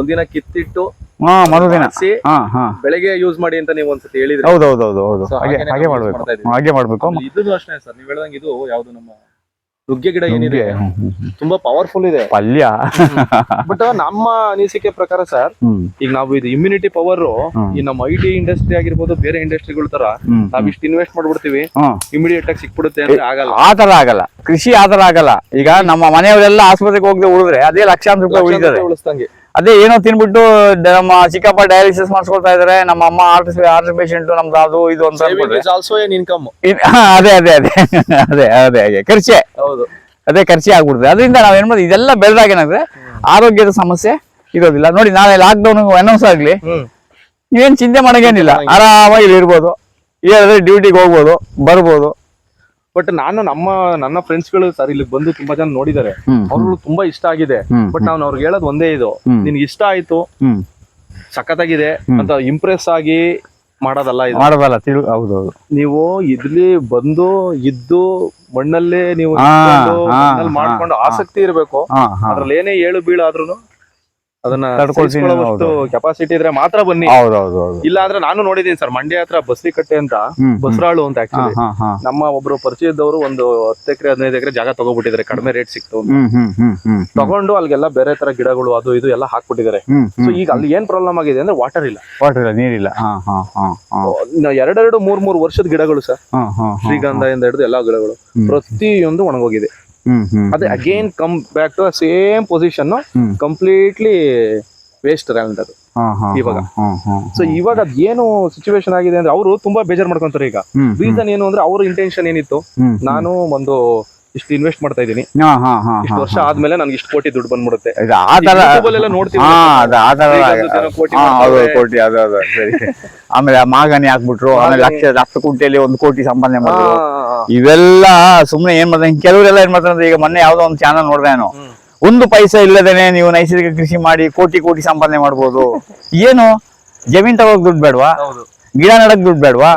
ಒಂದಿನ ಕಿತ್ತಿಟ್ಟು ಹಾ ಮರುದಿನ. ಬೆಳಿಗ್ಗೆ ಹಾ ಹಾ. ಬೆಳಗ್ಗೆ ಯೂಸ್ ಮಾಡಿ ಅಂತ ನೀವು ಒಂದ್ಸತಿ ಹೇಳಿದ್ರೆ. ಹೌದು ಹೌದು ಹೌದು ಹೌದು. So, ಹಾಗೆ ಹಾಗೇನೆ ಹಾಗೆ ನಾವು use ಮಾಡ್ಬೇಕು. ಮಾಡ್ತಾ. ಹಾಗೆ ಮಾಡ್ಬೇಕು. ಇದು ಅಷ್ಟೇ ಸರ್. ನೀವು ಹೇಳ್ದಂಗೆ ಇದು ಯಾವ್ದು ನಮ್ಮ ನುಗ್ಗೆ ಗಿಡ ಏನಿದೆ? ನುಗ್ಗೆ, ಹ್ಮ್, ಹ್ಮ್, ಹ್ಮ್. ತುಂಬಾ ಪವರ್ಫುಲ್ ಇದೆ. ಪಲ್ಯ. ಬಟ್ ನಮ್ಮ ಅನಿಸಿಕೆ ಪ್ರಕಾರ ಸರ್ ಹ್ಮ್. ಈಗ ನಾವು ಇದು ಇಮ್ಯುನಿಟಿ ಪವರ್ ಹ್ಮ್. ಈ ನಮ್ಮ ಐ ಟಿ ಇಂಡಸ್ಟ್ರಿ ಆಗಿರ್ಬೋದು ಬೇರೆ ಇಂಡಸ್ಟ್ರಿಗಳ ತರ ಹ್ಮ್ ನಾವ್ ಇಷ್ಟು ಇನ್ವೆಸ್ಟ್ ಮಾಡ್ಬಿಡ್ತೀವಿ. ಹ್ಮ್ ಇಮಿಡಿಯೇಟ್ ಆಗಿ ಸಿಕ್ಬಿಡುತ್ತೆ ಅಂದ್ರೆ ಆಗಲ್ಲ. ಆ ತರ ಆಗಲ್ಲ. ಕೃಷಿ ಆತರ ತರ ಆಗಲ್ಲ. ಈಗ ನಮ್ಮ ಮನೆಯವರೆಲ್ಲ ಆಸ್ಪತ್ರೆಗೆ ಹೋಗದೆ ಉಳಿದ್ರೆ ಅದೇ ಲಕ್ಷಾಂತರ ರೂಪಾಯಿ ಉಳಿತದೆ. ಉಳಿಸ್ದಂಗೆ. ಅದೇ ಏನೋ ತಿನ್ಬಿಟ್ಟು ನಮ್ಮ ಚಿಕ್ಕಪ್ಪ ಡಯಾಲಿಸಿಸ್ ಮಾಡಿಸ್ಕೊಳ್ತಾ ಇದಾರೆ. ನಮ್ಮ ಅಮ್ಮ ಹಾರ್ಟ್ ಹಾರ್ಟ್ ಪೇಷಂಟ್ ನಮ್ದು ಅದು ಇದು ಅಂತ ಅದೇ ಅನ್ಕೊಂಡ್ರೆ. ಅದೇ ಅದೇ ಅದೇ. ಅದೇ ಅದೇ ಖರ್ಚೆ. ಹೌದು. ಅದೇ ಖರ್ಚೆ ಆಗ್ಬಿಡುತ್ತೆ ಅದರಿಂದ ಏನ್ ಮಾಡೋದು ಇದೆಲ್ಲ ಬೆಳೆದಾಗ ಏನಾದ್ರೆ ಆರೋಗ್ಯದ ಸಮಸ್ಯೆ ಇರೋದಿಲ್ಲ. ನೋಡಿ ನಾಳೆ ಲಾಕ್ಡೌನ್ ಅನೌನ್ಸ್ ಆಗ್ಲಿ. ನೀವೇನ್ ಚಿಂತೆ ಮಾಡಂಗೇನಿಲ್ಲ ಆರಾಮಾಗಿ ಇರ್ಬೋದು ಹೇಳಿದ್ರೆ ಡ್ಯೂಟಿಗೆ ಹೋಗ್ಬೋದು ಬರ್ಬೋದು. ಬಟ್ ನಾನು ನಮ್ಮ ನನ್ನ ಫ್ರೆಂಡ್ಸ್ಗಳು ಸರ್ ಇಲ್ಲಿ ಬಂದು ತುಂಬಾ ಜನ ನೋಡಿದ್ದಾರೆ. ಅವ್ರು ತುಂಬಾ ಇಷ್ಟ ಆಗಿದೆ. ಬಟ್ ನಾನು ಅವ್ರಿಗೆ ಹೇಳೋದು ಒಂದೇ ಇದು. ನಿನ್ಗೆ ಇಷ್ಟ ಆಯ್ತು? ಸಖತ್ ಸಖತ್ತಾಗಿದೆ. ಅಂತ ಇಂಪ್ರೆಸ್ ಆಗಿ ಮಾಡೋದಲ್ಲ ಇದು. ತಿಳು ಹೌದು ನೀವು ಇದ್ಲಿ ಬಂದು ಇದ್ದು ಮಣ್ಣಲ್ಲೇ ನೀವು ಹಾ, ನಿಂತ್ಕೊಂಡು, ಮಣ್ಣಲ್ಲಿ ಮಾಡ್ಕೊಂಡು ಆಸಕ್ತಿ ಇರಬೇಕು. ಅದ್ರಲ್ಲಿ ಏನೇ ಏಳು ಬೀಳು ಆದ್ರೂ ಅದನ್ನ ತಡ್ಕೊಳ್ತೀನಿ, ಕೆಪಾಸಿಟಿ ಇದ್ರೆ ಮಾತ್ರ ಬನ್ನಿ. ಹೌದೌದು ಹೌದು. ಇಲ್ಲ ಅಂದ್ರೆ ನಾನು ನೋಡಿದೀನಿ ಸರ್ ಮಂಡ್ಯ ಹತ್ರ ಬಸ್ಲಿಕಟ್ಟೆ ಅಂತ. ಬಸ್ರಾಳು ಅಂತ ಆಕ್ಚುಲಿ ನಮ್ಮ ಒಬ್ರು ಪರಿಚಯದವರು ಒಂದು ಹತ್ತು ಎಕರೆ ಹದಿನೈದು ಎಕರೆ ಜಾಗ ತಗೋಬಿಟ್ಟಿದ್ದಾರೆ ಕಡಿಮೆ ರೇಟ್ ಸಿಕ್ತು ತಗೊಂಡು ಅಲ್ಲಿಗೆಲ್ಲ ಬೇರೆ ತರ ಗಿಡಗಳು ಅದು ಇದು ಎಲ್ಲ ಹಾಕ್ಬಿಟ್ಟಿದ್ದಾರೆ. ಸೊ ಈಗ ಅಲ್ಲಿ ಏನ್ ಪ್ರಾಬ್ಲಮ್ ಆಗಿದೆ ಅಂದ್ರೆ ವಾಟರ್ ಇಲ್ಲ. ವಾಟರ್ ಇಲ್ಲ ನೀರಿಲ್ಲ. ಎರಡೆರಡು ಮೂರ್ ಮೂರ್ ವರ್ಷದ ಗಿಡಗಳು ಸರ್. ಶ್ರೀಗಂಧ ಇಂದ ಹಿಡಿದು ಎಲ್ಲಾ ಗಿಡಗಳು. ಪ್ರತಿಯೊಂದು ಒಣಗೋಗಿದೆ. ಅದೇ again come back to same position completely waste ಅದು ಇವಾಗ. ಸೊ ಇವಾಗ ಏನು ಸಿಚುವೇಶನ್ ಆಗಿದೆ ಅಂದ್ರೆ ಅವರು ತುಂಬಾ ಬೇಜಾರ್ ಮಾಡ್ಕೊಂತಾರೆ ಈಗ. ರೀಸನ್ ಏನು ಅಂದ್ರೆ ಅವ್ರ ಇಂಟೆನ್ಷನ್ ಏನಿತ್ತು? ನಾನು ಒಂದು ಇಷ್ಟು ಇನ್ವೆಸ್ಟ್ ಮಾಡ್ತಾ ಇದೀನಿ ಹಾ ಹಾ ಹಾ ಇಷ್ಟು ವರ್ಷ ಆದ್ಮೇಲೆ ನನ್ಗೆ ಇಷ್ಟು ಕೋಟಿ ದುಡ್ಡು ಬಂದ್ಬಿಡುತ್ತೆ. ಇದು ಆ ತರ YouTube ಅಲ್ಲೆಲ್ಲ ನೋಡ್ತೀವಿ ಹಾ ಅದು ಆ ತರ ಶ್ರೀಗಂಧದ ಏನೋ ಕೋಟಿ ಹಾ ಹೌದು ಮಾಡ್ತಾರೆ. ಕೋಟಿ ಅದು ಅದು ಸರಿ. ಆಮೇಲೆ ಆ ಮಾಗಣಿ ಹಾಕ್ಬಿಟ್ರು ಆಮೇಲೆ ಲಕ್ಷ ಲಕ್ಷ ಕೋಟಿಯಲ್ಲಿ ಒಂದು ಕೋಟಿ ಸಂಪಾದನೆ ಮಾಡಿದ್ರು. ಇವೆಲ್ಲ ಸುಮ್ನೆ ಏನ್ ಮಾಡ್ತಾರೆ ಕೆಲವರೆಲ್ಲ ಏನ್ ಮಾಡ್ತಾರೆ ಅಂದ್ರೆ ಈಗ ಮೊನ್ನೆ ಯಾವ್ದೋ ಒಂದು ಚಾನಲ್ ನೋಡ್ದೆ ನಾನು. ಒಂದು ಪೈಸಾ ಇಲ್ಲದೇನೆ ನೀವು ನೈಸರ್ಗಿಕ ಕೃಷಿ ಮಾಡಿ ಕೋಟಿ ಕೋಟಿ ಸಂಪಾದನೆ ಮಾಡ್ಬೋದು. ಏನು? ಜಮೀನ್ ತಗೋಕ್ ದುಡ್ಡು ಬೇಡವಾ? ಹೌದು. ಗಿಡ ನಡಕ್ ದುಡ್ಡು ಬೇಡವಾ.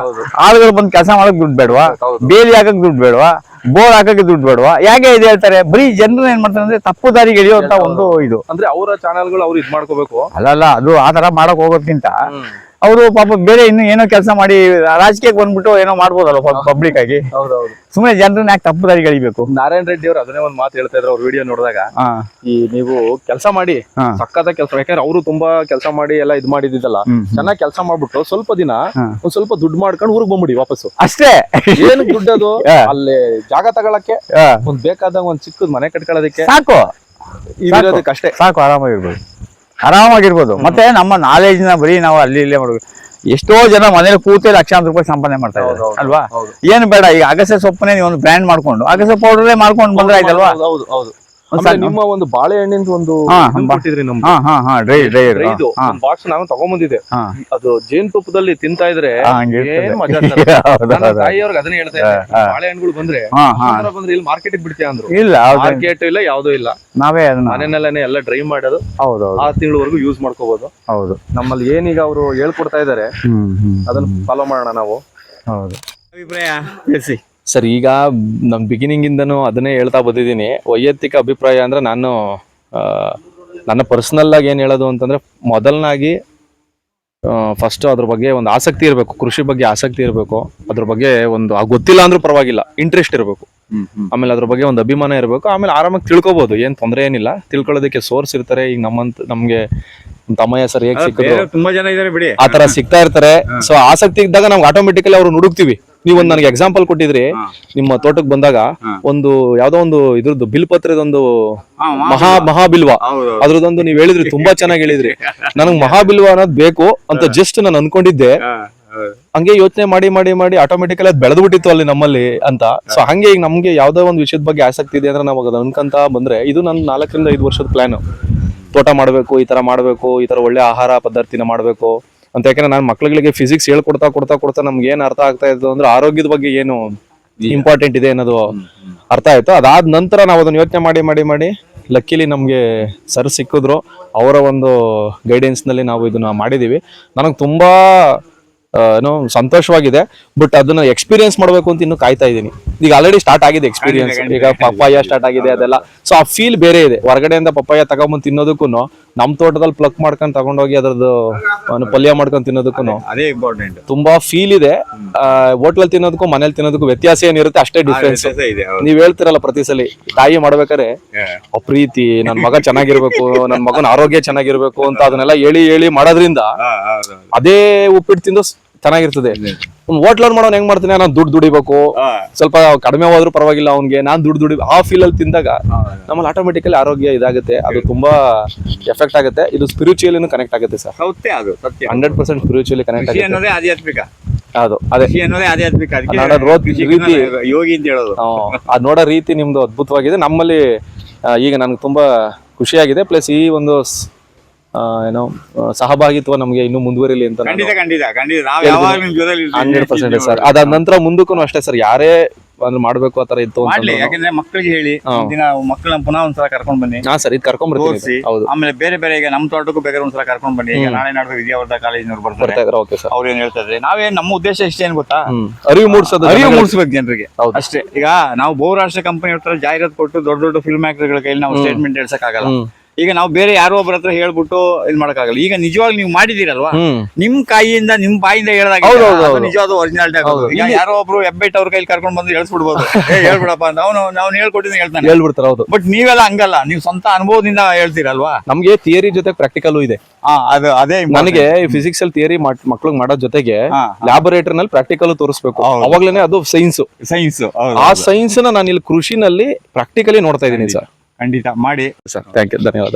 ಆಳುಗಳು ಬಂದು ಕೆಲಸ ಮಾಡಕ್ ದುಡ್ಡು ಬೇಡವಾ? ಬೇಲಿ ಹಾಕಕ್ ದುಡ್ಡು ಬೇಡವಾ? ಬೋರ್ ಹಾಕಕ್ಕೆ ದುಡ್ಡು ಬೇಡವಾ? ಯಾಕೆ ಇದು ಹೇಳ್ತಾರೆ? ಬರೀ ಜನರು ಏನ್ ಮಾಡ್ತಾರೆ ಅಂದ್ರೆ ತಪ್ಪು ದಾರಿಗೆ ಎಳೆಯುವಂತ ಒಂದು ಇದು. ಅಂದ್ರೆ ಅವರ ಚಾನೆಲ್ಗಳು ಅವ್ರು ಇದ್ ಮಾಡ್ಕೋಬೇಕು. ಅಲ್ಲಲ್ಲ ಅದು ಆ ತರ ಮಾಡಕ್ ಹೋಗೋದ್ಕಿಂತ ಅವರು ಪಾಪ ಬೇರೆ ಇನ್ನು ಏನೋ ಕೆಲಸ ಮಾಡಿ ರಾಜಕೀಯಕ್ಕೆ ಬಂದ್ಬಿಟ್ಟು ಏನೋ ಮಾಡ್ಬೋದಲ್ಲ ಪಬ್ಲಿಕ್ ಆಗಿ? ಹೌದೌದು. ಸುಮ್ಮನೆ ಜನರನ್ನ ಯಾಕೆ ತಪ್ಪು ದಾರಿ ಗಳಿಬೇಕು ನಾರಾಯಣ ರೆಡ್ಡಿ ಅವರು ಅದನ್ನೇ ಒಂದ್ ಮಾತು ಹೇಳ್ತಾ ಇದ್ರು ಅವ್ರ ವಿಡಿಯೋ ನೋಡಿದಾಗ. ಈ ನೀವು ಕೆಲಸ ಮಾಡಿ. ಸಕ್ಕತ್ತ ಕೆಲಸ ಯಾಕಂದ್ರೆ ಅವರು ತುಂಬಾ ಕೆಲಸ ಮಾಡಿ ಎಲ್ಲ ಇದ್ ಮಾಡಿದಿದ್ದಲ್ಲ ಹ್ಮ್. ಚೆನ್ನಾಗಿ ಕೆಲಸ ಮಾಡ್ಬಿಟ್ಟು ಸ್ವಲ್ಪ ದಿನ. ಒಂದ್ ಸ್ವಲ್ಪ ದುಡ್ಡು ಮಾಡ್ಕೊಂಡು ಊರಿಗೆ ಬಂದ್ಬಿಡಿ ವಾಪಸ್ಸು. ಅಷ್ಟೇ. ಏನು ದುಡ್ಡು ಅದು? ಅಲ್ಲಿ ಜಾಗ ತಗೊಳಕ್ಕೆ. ಒಂದ್ ಬೇಕಾದ ಒಂದ್ ಚಿಕ್ಕದ್ ಮನೆ ಕಟ್ಕೊಳ್ಳೋದಕ್ಕೆ. ಸಾಕು. ಇರೋದಕ್ಕೆ ಅಷ್ಟೇ ಸಾಕು ಆರಾಮಾಗಿರ್ಬೋದು. ಆರಾಮಾಗಿರ್ಬೋದು. ಮತ್ತೆ ನಮ್ಮ ನಾಲೆಜ್ನ ಬರೀ ನಾವು ಅಲ್ಲಿ ಇಲ್ಲೇ ಮಾಡ್ಬೇಕು. ಎಷ್ಟೋ ಜನ ಮನೇಲಿ ಕೂತೇ ಲಕ್ಷಾಂತರ ರೂಪಾಯಿ ಸಂಪಾದನೆ ಮಾಡ್ತಾ ಇದ್ದಾರೆ. ಅಲ್ವಾ. ಏನು ಬೇಡ ಈಗ ಅಗಸೆ ಸೊಪ್ಪನೇ ನೀವು ಒಂದು ಬ್ರ್ಯಾಂಡ್ ಮಾಡ್ಕೊಂಡು ಅಗಸೆ ಪೌಡರೇ ಮಾಡ್ಕೊಂಡು ಬಂದ್ರೆ ಆಯ್ತಲ್ವಾ? ನಿಮ್ಮ ಒಂದು ಬಾಳೆಹಣ್ಣಿನ ಒಂದು ಕೊಟ್ಟಿದ್ರಿ ನಮ್ಗೆ ಹಾ ಹಾ ಹಾ ಡ್ರೈ ಡ್ರೈ ಇದು ಬಾಕ್ಸ್ ನಾನು ತಗೊಂಬಂದಿದ್ದೆ. ಹಾ. ಅದು ಜೇನುತುಪ್ಪದಲ್ಲಿ ತಿಂತಾ ಇದ್ರೆ ತಾಯಿಯವ್ರಿಗೆ ಅದನ್ನ ಹೇಳ್ತಾ ಇದ್ದೆ. ಬಾಳೆಹಣ್ಣುಗಳು ಬಂದ್ರೆ ಬಂದ್ರೆ ಇಲ್ಲಿ ಮಾರ್ಕೆಟ್ ಬಿಡ್ತೀಯ ಅಂದ್ರು. ಇಲ್ಲ ಮಾರ್ಕೆಟ್ ಇಲ್ಲ ಯಾವ್ದು ಇಲ್ಲ. ನಾವೇ ಅದನ್ನ ಮನೆಯಲ್ಲೇನೆ ಎಲ್ಲ ಡ್ರೈ ಮಾಡೋದು. ಹೌದು ಆ ತಿಂಗಳವರೆಗೂ ಯೂಸ್ ಮಾಡ್ಕೋಬಹುದು ಹೌದು. ನಮ್ಮಲ್ಲಿ ಏನೀಗ ಅವರು ಹೇಳ್ಕೊಡ್ತಾ ಇದಾರೆ ಅದನ್ನ ಫಾಲೋ ಮಾಡೋಣ ನಾವು. ಹೌದು. ಅಭಿಪ್ರಾಯ ತಿಳಿಸಿ. ಸರ್ ಈಗ ನಮ್ ಬಿಗಿನಿಂಗ್ ಇಂದನೂ ಅದನ್ನೇ ಹೇಳ್ತಾ ಬಂದಿದ್ದೀನಿ. ವೈಯಕ್ತಿಕ ಅಭಿಪ್ರಾಯ ಅಂದ್ರೆ ನಾನು ನನ್ನ ಪರ್ಸನಲ್ ಆಗಿ ಏನ್ ಹೇಳೋದು ಅಂತಂದ್ರೆ ಮೊದಲನಾಗಿ ಫಸ್ಟ್ ಅದ್ರ ಬಗ್ಗೆ ಒಂದು ಆಸಕ್ತಿ ಇರಬೇಕು ಕೃಷಿ ಬಗ್ಗೆ ಆಸಕ್ತಿ ಇರಬೇಕು. ಅದ್ರ ಬಗ್ಗೆ ಒಂದು ಆ ಗೊತ್ತಿಲ್ಲ ಅಂದ್ರೂ ಪರವಾಗಿಲ್ಲ ಇಂಟ್ರೆಸ್ಟ್ ಇರಬೇಕು. ಆಮೇಲೆ ಅದ್ರ ಬಗ್ಗೆ ಒಂದು ಅಭಿಮಾನ ಇರಬೇಕು ಆಮೇಲೆ ಆರಾಮಾಗಿ ತಿಳ್ಕೊಬಹುದು ಏನ್ ತೊಂದರೆ ಏನಿಲ್ಲ. ತಿಳ್ಕೊಳ್ಳೋದಕ್ಕೆ ಸೋರ್ಸ್ ಇರ್ತಾರೆ ಈಗ ನಮ್ಮಂತ ನಮ್ಗೆ ತಮಯ ತಮ್ಮಯ್ಯ ಸರ್ ಹೇಗೆ ಸಿಕ್ಕಿದ್ರು. ತುಂಬಾ ಜನ ಇದಾರೆ ಬಿಡಿ. ಆ ತರ ಸಿಗ್ತಾ ಇರ್ತಾರೆ. ಸೊ ಆಸಕ್ತಿ ಇದ್ದಾಗ ನಮ್ಗೆ ಆಟೋಮೆಟಿಕಲಿ ಅವ್ರು ಹುಡುಕ್ತಿವಿ. ನೀವು ಒಂದು ನನಗೆ ಎಕ್ಸಾಂಪಲ್ ಕೊಟ್ಟಿದ್ರಿ. ನಿಮ್ಮ ತೋಟಕ್ಕೆ ಬಂದಾಗ ಒಂದು ಯಾವ್ದೋ ಒಂದು ಇದ್ರದ್ದು ಬಿಲ್ ಪತ್ರದೊಂದು ಮಹಾ ಮಹಾಬಿಲ್ವ. ಅದ್ರದೊಂದು ನೀವ್ ಹೇಳಿದ್ರಿ ತುಂಬಾ ಚೆನ್ನಾಗಿ ಹೇಳಿದ್ರಿ. ನನಗ್ ಮಹಾಬಿಲ್ವ ಅನ್ನೋದು ಬೇಕು ಅಂತ ಜಸ್ಟ್ ನಾನು ಅನ್ಕೊಂಡಿದ್ದೆ. ಹಂಗೆ ಯೋಚನೆ ಮಾಡಿ ಮಾಡಿ ಮಾಡಿ ಆಟೋಮೆಟಿಕಲಿ ಅದು ಬೆಳೆದು ಬಿಟ್ಟಿತ್ತು ಅಲ್ಲಿ ನಮ್ಮಲ್ಲಿ ಅಂತ. ಸೊ ಹಂಗೆ ಈಗ ನಮ್ಗೆ ಯಾವ್ದೋ ಒಂದು ವಿಷಯದ ಬಗ್ಗೆ ಆಸಕ್ತಿ ಇದೆ ಅಂದ್ರೆ ನಾವು ಅದನ್ನ ಅನ್ಕಂತ ಬಂದ್ರೆ ಇದು ನನ್ನ ನಾಲ್ಕರಿಂದ ಐದು ವರ್ಷದ ಪ್ಲಾನ್ ತೋಟ ಮಾಡಬೇಕು ಈ ತರ ಮಾಡಬೇಕು ಈ ತರ ಒಳ್ಳೆ ಆಹಾರ ಪದ್ಧತಿನ ಮಾಡಬೇಕು. ಅಂತ ಯಾಕಂದ್ರೆ ನಾನು ಮಕ್ಳುಗಳಿಗೆ ಫಿಸಿಕ್ಸ್ ಹೇಳ್ಕೊಡ್ತಾ ಕೊಡ್ತಾ ಕೊಡ್ತಾ ನಮ್ಗೆ ಏನ್ ಅರ್ಥ ಆಗ್ತಾ ಇದ್ದು ಅಂದ್ರೆ ಆರೋಗ್ಯದ ಬಗ್ಗೆ ಏನು ಇಂಪಾರ್ಟೆಂಟ್ ಇದೆ ಅನ್ನೋದು ಅರ್ಥ ಆಯ್ತು. ಅದಾದ ನಂತರ ನಾವು ಅದನ್ನ ಯೋಚನೆ ಮಾಡಿ ಮಾಡಿ ಮಾಡಿ ಲಕ್ಕಿಲಿ ನಮಗೆ ಸರ್ ಸಿಕ್ಕಿದ್ರು. ಅವರ ಒಂದು ಗೈಡೆನ್ಸ್ನಲ್ಲಿ ನಾವು ಇದನ್ನ ಮಾಡಿದೀವಿ. ನನಗೆ ತುಂಬಾ ಏನೋ ಸಂತೋಷವಾಗಿದೆ ಬಟ್ ಅದನ್ನ ಎಕ್ಸ್ಪೀರಿಯನ್ಸ್ ಮಾಡ್ಬೇಕು ಅಂತ ಇನ್ನು ಕಾಯ್ತಾ ಇದ್ದೀನಿ. ಈಗ ಆಲ್ರೆಡಿ ಸ್ಟಾರ್ಟ್ ಆಗಿದೆ ಎಕ್ಸ್ಪೀರಿಯನ್ಸ್ ಈಗ ಪಪ್ಪಾಯ ಸ್ಟಾರ್ಟ್ ಆಗಿದೆ ಅದೆಲ್ಲ. ಸೊ ಆ ಫೀಲ್ ಬೇರೆ ಇದೆ. ಹೊರಗಡೆಯಿಂದ ಪಪ್ಪಾಯ ತಗೊಂಬಂದು ತಿನ್ನೋದಕ್ಕೂ ನಮ್ ತೋಟದಲ್ಲಿ ಪ್ಲಕ್ ಮಾಡ್ಕೊಂಡು ತಗೊಂಡೋಗಿ ಅದ್ರದ್ದು ಪಲ್ಯ ಮಾಡ್ಕೊಂಡು ತಿನ್ನೋದಕ್ಕೂ ಅದೇ ಇಂಪಾರ್ಟೆಂಟ್ ತುಂಬಾ ಫೀಲ್ ಇದೆ. ಹೋಟ್ಲಲ್ಲಿ ತಿನ್ನೋದಕ್ಕೂ ಮನೇಲಿ ತಿನ್ನೋದಕ್ಕೂ ವ್ಯತ್ಯಾಸ ಏನಿರುತ್ತೆ ಅಷ್ಟೇ ಡಿಫ್ರೆನ್ಸ್ ನೀವ್ ಹೇಳ್ತಿರಲ್ಲ ಪ್ರತಿ ಸಲ ತಾಯಿ ಮಾಡ್ಬೇಕಾರೆ ಪ್ರೀತಿ ನನ್ ಮಗ ಚೆನ್ನಾಗಿರ್ಬೇಕು ನನ್ ಮಗನ ಆರೋಗ್ಯ ಚೆನ್ನಾಗಿರ್ಬೇಕು ಅಂತ ಅದನ್ನೆಲ್ಲ ಹೇಳಿ ಹೇಳಿ ಮಾಡೋದ್ರಿಂದ. ಅದೇ ಉಪ್ಪಿಟ್ಟು ತಿಂದು ಚೆನ್ನಾಗಿರ್ತದೆ. ಹೋಟ್ಲಲ್ಲಿ ಮಾಡೋನ್ ಹೆಂಗ್ ಮಾಡ್ತಾನೆ? ನಾನು ದುಡ್ಡು ದುಡಿಬೇಕು. ಸ್ವಲ್ಪ ಕಡಿಮೆ ಹೋದ್ರು ಪರವಾಗಿಲ್ಲ ಅವ್ನಿಗೆ. ನಾನ್ ದುಡ್ಡು ದುಡಿ ಆ ಫೀಲ್ ಅಲ್ಲಿ ತಿಂದಾಗ ನಮ್ಮಲ್ಲಿ ಆಟೋಮೆಟಿಕಲಿ ಆರೋಗ್ಯ ಇದಾಗುತ್ತೆ. ಅದು ತುಂಬಾ ಎಫೆಕ್ಟ್ ಆಗುತ್ತೆ. ಇದು ಸ್ಪಿರಿಚುಯಲ್ ಕನೆಕ್ಟ್ ಆಗುತ್ತೆ ಸರ್. ಸತ್ಯ ಅದು ಸತ್ಯ. ಹಂಡ್ರೆಡ್ ಪರ್ಸೆಂಟ್ ಸ್ಪಿರಿಚುವಲಿ ಕನೆಕ್ಟ್ ಆಗುತ್ತೆ. ಆಧ್ಯಾತ್ಮಿಕ. ಅದೇ ಅನ್ನೋದೇ ಆಧ್ಯಾತ್ಮಿಕ. ರೋದ್ ಯೋಗಿ ಅಂತ ಹೇಳೋದು. ಅದ್ ನೋಡೋ ರೀತಿ ನಿಮ್ದು ಅದ್ಭುತವಾಗಿದೆ. ನಮ್ಮಲ್ಲಿ ಈಗ ನನಗೆ ತುಂಬಾ ಖುಷಿಯಾಗಿದೆ. ಪ್ಲಸ್ ಈ ಒಂದು ಏನೋ ಸಹಭಾಗಿತ್ವ ನಮಗೆ ಇನ್ನು ಮುಂದುವರಿಲಿ ಅಂತ. Hundred percent sir. ಅದಾದ ನಂತರ ಮುಂದಕ್ಕೂ ಅಷ್ಟೇ ಸರ್. ಯಾರೇ ಅಂದ್ರೆ ಮಾಡ್ಬೇಕು ಆತರ ಇತ್ತು ಯಾಕಂದ್ರೆ ಮಕ್ಕಳಿಗೆ ಹೇಳಿ ದಿನ ಮಕ್ಕಳನ್ನ ಪುನಃ ಒಂದ್ಸಲ ಕರ್ಕೊಂಡ್ ಬನ್ನಿ. ಹಾ ಸರ್ ಇದು ಕರ್ಕೊಂಡ್ ಬರ್ತೀನಿ ಹೌದು. ಆಮೇಲೆ ಬೇರೆ ಬೇರೆ ಈಗ ನಮ್ಮ ತೋಟಕ್ಕೂ ಬೇಕಾದ್ರೆ ಒಂದ್ಸಲ ಕರ್ಕೊಂಡ್ ಬನ್ನಿ. ಈಗ ನಾಳೆ ನಾಡ್ದು ವಿದ್ಯಾವರ್ಧ ಕಾಲೇಜಿನವ್ರು ಬರ್ತಾರೆ. Okay sir. ಅವ್ರು ಏನ್ ಹೇಳ್ತಾ ಇದ್ರೆ ನಾವೇನ್ ನಮ್ಮ ಉದ್ದೇಶ ಇಷ್ಟೇನ್ ಗೊತ್ತಾ? ಅರಿವು ಮೂಡಿಸೋದು ಅರಿವು ಮೂಡಿಸ್ಬೇಕು ಜನರಿಗೆ. ಅಷ್ಟೇ. ಈಗ ನಾವು ಬಹುರಾಷ್ಟ್ರ ಕಂಪನಿ ಹತ್ರ ಜಾಹೀರಾತು ಕೊಟ್ಟು ದೊಡ್ಡ ದೊಡ್ಡ ಫಿಲ್ಮ್ ಆಕ್ಟರ್ಗಳ ಕೈಲಿ ನಾವು ಸ್ಟೇಟ್ಮೆಂಟ್ ಹೇಳ್ಸಕ್ ಆಗಲ್ಲ ಈಗ ನಾವು ಬೇರೆ ಯಾರೋ ಒಬ್ಬರ ಹತ್ರ ಹೇಳ್ಬಿಟ್ಟು ಇದ್ ಮಾಡಕ್ಕಾಗಲ್ಲ. ಈಗ ನಿಜವಾಗ್ಲೂ ನೀವು ಮಾಡಿದಿರಲ್ವಾ ನಿಮ್ ಕಾಯಿಯಿಂದ ನಿಮ್ ಬಾಯಿಂದ ಹೇಳದಾಗ. ನಿಜವಾದ ಒರಿಜಿನಾಲಿಟಿ ಆಗೋದು. ಈಗ ಯಾರೋ ಒಬ್ರು ಹೆಬ್ಬೆಟ್ ಅವ್ರ ಕೈಲಿ ಕರ್ಕೊಂಡ್ ಬಂದು ಹೇಳ್ಸ್ಬಿಡ್ಬೋದು. ಹೇಳ್ಬಿಡಪ್ಪ ಅಂತ. ಅವನು ನಾವು ಹೇಳ್ಕೊಟ್ಟಿದ್ದು ಹೇಳ್ತಾನೆ. ಹೇಳ್ಬಿಡ್ತಾರೆ ಹೌದು. ಬಟ್ ನೀವೆಲ್ಲ ಹಂಗಲ್ಲ. ನೀವು ಸ್ವಂತ ಅನುಭವದಿಂದ ಹೇಳ್ತೀರಲ್ವಾ? ನಮ್ಗೆ ಥಿಯರಿ ಜೊತೆ ಪ್ರಾಕ್ಟಿಕಲ್ ಇದೆ. ಅದು ಅದೇ ನನಗೆ ಫಿಸಿಕ್ಸ್ ಅಲ್ಲಿ ಥಿಯರಿ ಮಕ್ಳಿಗೆ ಮಾಡೋ ಜೊತೆಗೆ ಲ್ಯಾಬೊರೇಟರ್ನಲ್ಲಿ ಪ್ರಾಕ್ಟಿಕಲ್ ತೋರಿಸ್ಬೇಕು. ಅವಾಗ್ಲೇನೆ ಅದು ಸೈನ್ಸ್ ಸೈನ್ಸ್ ಆ ಸೈನ್ಸ್ ನಾನು ಇಲ್ಲಿ ಕೃಷಿನಲ್ಲಿ ಪ್ರಾಕ್ಟಿಕಲಿ ನೋಡ್ತಾ ಇದ್ದೀನಿ ಸರ್ ಖಂಡಿತ ಮಾಡಿ. ಸರ್ ಥ್ಯಾಂಕ್ ಯು ಧನ್ಯವಾದ.